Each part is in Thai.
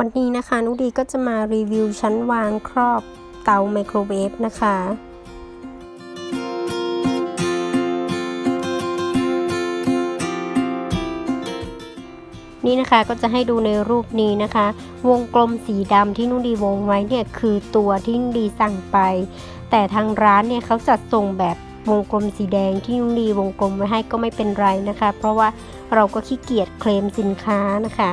วันนี้นะคะนุกดีก็จะมารีวิวชั้นวางครอบเตาไมโครเวฟนะคะ นี่นะคะก็จะให้ดูในรูปนี้นะคะ วงกลมสีดำที่นุดีวงไว้เนี่ยคือตัวที่นุดีสั่งไป แต่ทางร้านเนี่ยเขาจัดส่งแบบวงกลมสีแดงที่นุดีวงกลมไว้ให้ก็ไม่เป็นไรนะคะ เพราะว่าเราก็ขี้เกียจเคลมสินค้านะคะ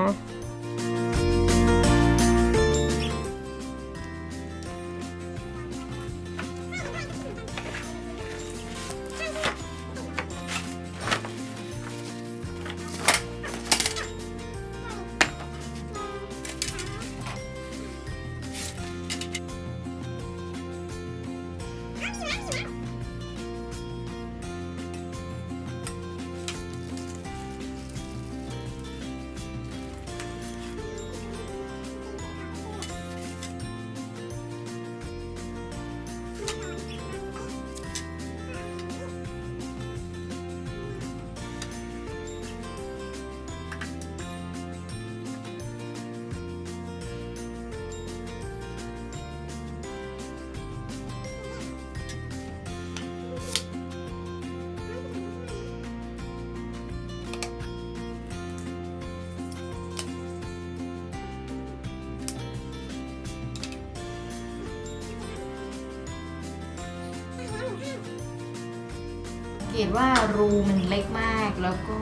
เกตว่ารูมันเล็กมากแล้วก็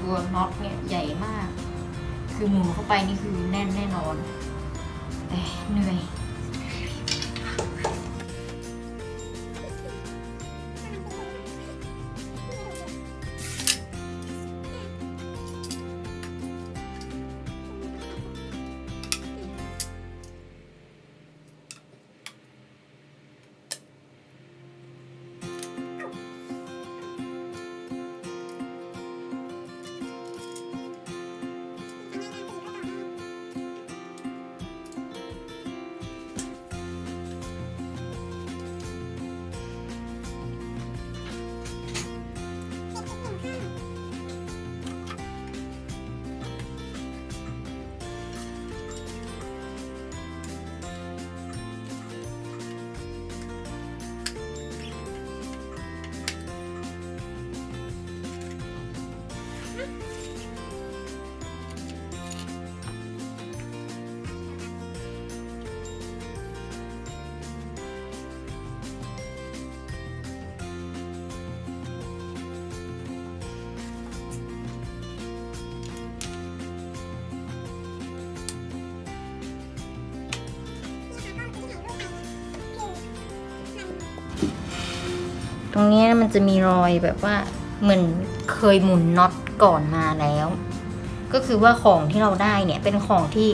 ตัวน็อตเนี่ยใหญ่มาก คือหมุนเข้าไปนี่คือแน่นแน่นอนแต่เหนื่อย ตรงนี้มันจะมีรอยแบบว่าเหมือนเคยหมุนน็อตก่อนมาแล้ว ก็คือว่าของที่เราได้เนี่ยเป็นของที่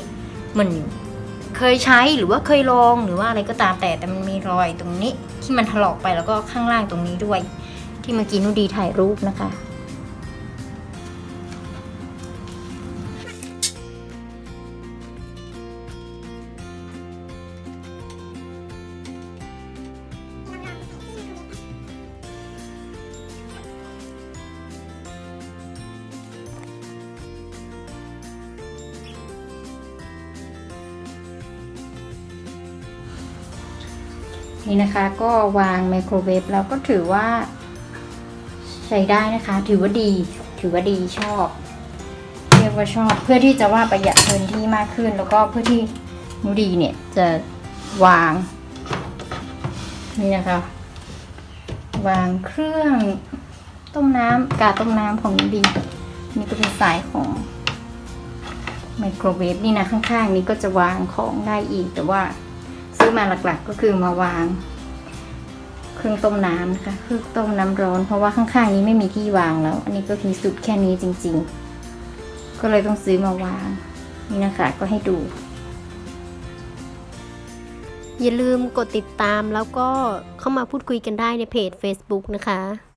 เหมือนเคยใช้หรือว่าเคยลองหรือว่าอะไรก็ตามแต่แต่มันมีรอยตรงนี้ที่มันถลอกไปแล้วก็ข้างล่างตรงนี้ด้วย ที่เมื่อกี้นุดีถ่ายรูปนะคะ นี่นะคะก็วางไมโครเวฟแล้วก็ถือว่า ใช้ได้นะคะ ถือว่าดี ถือว่าดีชอบ เรียกว่าชอบเพื่อที่จะว่าประหยัดพื้นที่มากขึ้น แล้วก็เพื่อที่นุดีเนี่ยจะวาง นี่นะคะ วางเครื่องต้มน้ำกาต้มน้ำของนุดี นี่ก็เป็นสายของไมโครเวฟนี่นะข้างๆ นี้ก็จะวางของได้อีกแต่ว่า อมาหลักๆก็คือมาวาง เครื่องต้มน้ำนะคะเครื่องต้มน้ำร้อน เพราะว่าข้างๆนี้ไม่มีที่วางแล้ว อันนี้ก็คือสุดแค่นี้จริง ๆ ก็เลยต้องซื้อมาวาง นี่นะคะก็ให้ดู อย่าลืมกดติดตามแล้วก็เข้ามาพูดคุยกันได้ในเพจ Facebook นะคะ